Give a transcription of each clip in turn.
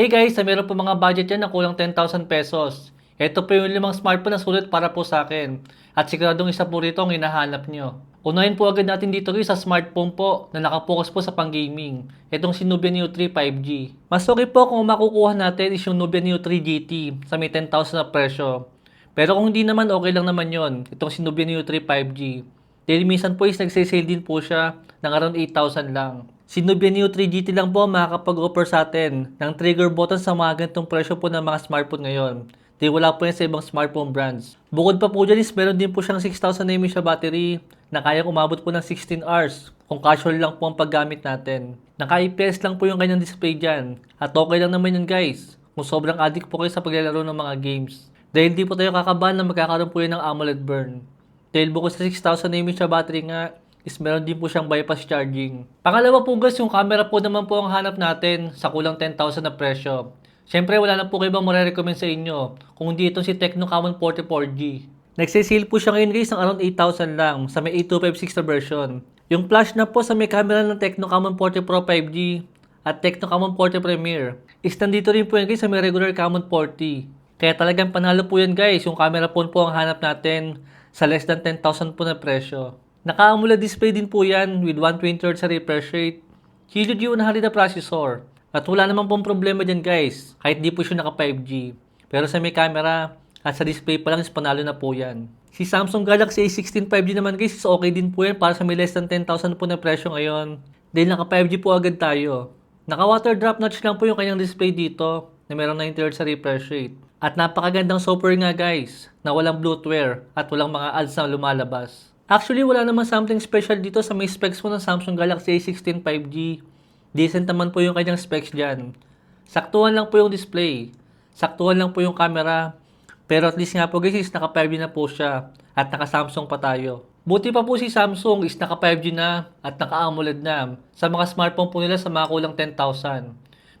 Hey guys, sa meron po mga budget yan na kulang 10,000 pesos. Ito po yung limang smartphone na sulit para po sa akin. At siguradong isa po rito ang hinahanap nyo. Unahin po agad natin dito guys sa smartphone po na nakapokus po sa pang-gaming. Itong si Nubia Neo 3 5G. Mas okay po kung makukuha natin is yung Nubia Neo 3 GT sa may 10,000 na presyo. Pero kung hindi naman, okay lang naman yon. Itong si Nubia Neo 3 5G. Dahil minsan po is nagsisale din po siya ng around 8,000 lang. Si Nubia Neo 3 GT lang po makakapag-offer sa atin ng trigger button sa mga ganitong presyo po ng mga smartphone ngayon. Di wala po yan sa ibang smartphone brands. Bukod pa po dyan is meron din po siyang 6,000 mAh battery na kayang umabot po ng 16 hours kung casual lang po ang paggamit natin. Naka-IPS lang po yung kanyang display dyan. At okay lang naman yun guys kung sobrang addict po kayo sa paglalaro ng mga games. Dahil di po tayo kakabahan na magkakaroon po yun ng AMOLED burn. Dahil bukod sa 6,000 mAh na battery nga, is meron din po siyang bypass charging. Pangalawa po guys, yung camera po naman po ang hanap natin sa kulang 10,000 na presyo. Siyempre wala na po kayo bang marirecommend sa inyo kung hindi itong si Tecno Camon 44G. Nagsisale po siya ngayon guys ng around 8,000 lang sa may 8256 na version. Yung flash na po sa may camera ng Tecno Camon 40 Pro 5G at Tecno Camon 40 Premier is nandito rin po yan guys sa may regular Camon 40. Kaya talagang panalo po yan guys, yung camera phone po ang hanap natin sa less than 10,000 po na presyo. Naka-AMOLED display din po yan with 120Hz sa refresh rate. Helio G100 na processor. At wala naman pong problema dyan guys, kahit di po siya naka 5G. Pero sa may camera at sa display pa lang is panalo na po yan. Si Samsung Galaxy A16 5G naman guys is okay din po yan para sa may less than 10,000 po na presyo ngayon. Dahil naka 5G po agad tayo. Naka water drop notch lang po yung kanyang display dito na meron 90Hz sa refresh rate. At napakagandang software nga guys na walang bloatware at walang mga ads na lumalabas. Actually wala naman something special dito sa may specs po ng Samsung Galaxy A16 5G. Decent naman po yung kanyang specs dyan. Saktuhan lang po yung display. Saktuhan lang po yung camera. Pero at least nga po guys is naka 5G na po siya at naka Samsung pa tayo. Buti pa po si Samsung is naka 5G na at naka AMOLED na sa mga smartphone po nila sa mga kulang 10,000.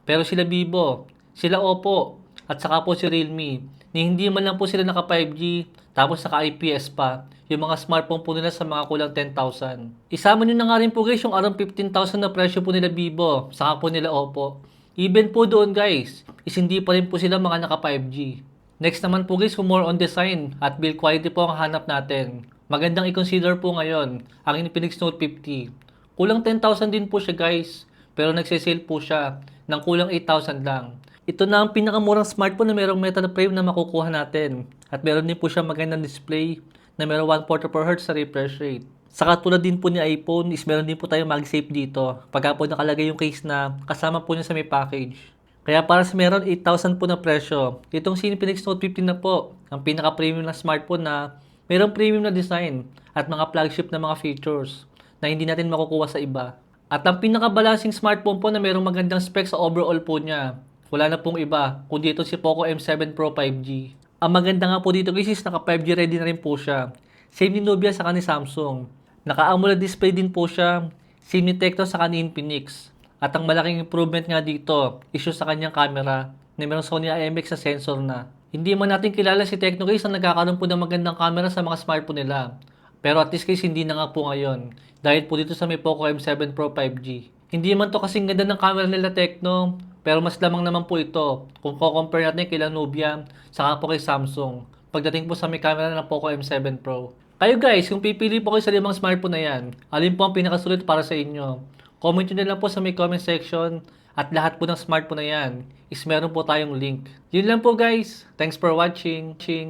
Pero sila Vivo, sila Oppo, at saka po si Realme, ni hindi man lang po sila naka 5G tapos naka IPS pa yung mga smartphone po nila sa mga kulang 10,000. Isama nyo na nga rin po guys yung around 15,000 na presyo po nila Vivo, saka po nila Oppo. Even po doon guys, is hindi pa rin po sila mga naka 5G. Next naman po guys, more on design at build quality po ang hanap natin. Magandang i-consider po ngayon ang Infinix Note 50. Kulang 10,000 din po siya guys, pero nagsisale po siya ng kulang 8,000 lang. Ito na ang pinakamurang smartphone na merong metal frame na makukuha natin. At meron din po siya magandang display na merong 144Hz sa refresh rate. Saka tulad din po ni iPhone is meron din po tayo MagSafe dito. Pagka po nakalagay yung case na kasama po niya sa may package. Kaya para sa meron 8,000 po na presyo, itong Infinix Note 15 na po, ang pinaka-premium na smartphone na merong premium na design at mga flagship na mga features na hindi natin makukuha sa iba. At ang pinaka-balancing smartphone po na merong magandang specs sa overall po niya. Wala na pong iba, kundi ito si Poco M7 Pro 5G. Ang maganda nga po dito guys is naka 5G ready na rin po siya. Same ni Nubia sa ni Samsung. Naka AMOLED display din po siya. Same ni Tecno sa ni Infinix. At ang malaking improvement nga dito, issue sa kanyang camera na merong Sony IMX sa sensor na. Hindi man natin kilala si Tecno guys na nagkakaroon po ng magandang camera sa mga smartphone nila. Pero at least guys hindi na nga po ngayon. Dahil po dito sa may Poco M7 Pro 5G. Hindi man to kasing ganda ng camera nila Tecno, pero mas lamang naman po ito kung ko-compare natin kay Nubia saka po kay Samsung. Pagdating po sa may camera ng Poco M7 Pro. Kayo guys, kung pipili po kayo sa limang smartphone na yan, alin po ang pinakasulit para sa inyo? Comment nyo na lang po sa may comment section at lahat po ng smartphone na yan is meron po tayong link. Yun lang po guys. Thanks for watching. Ching.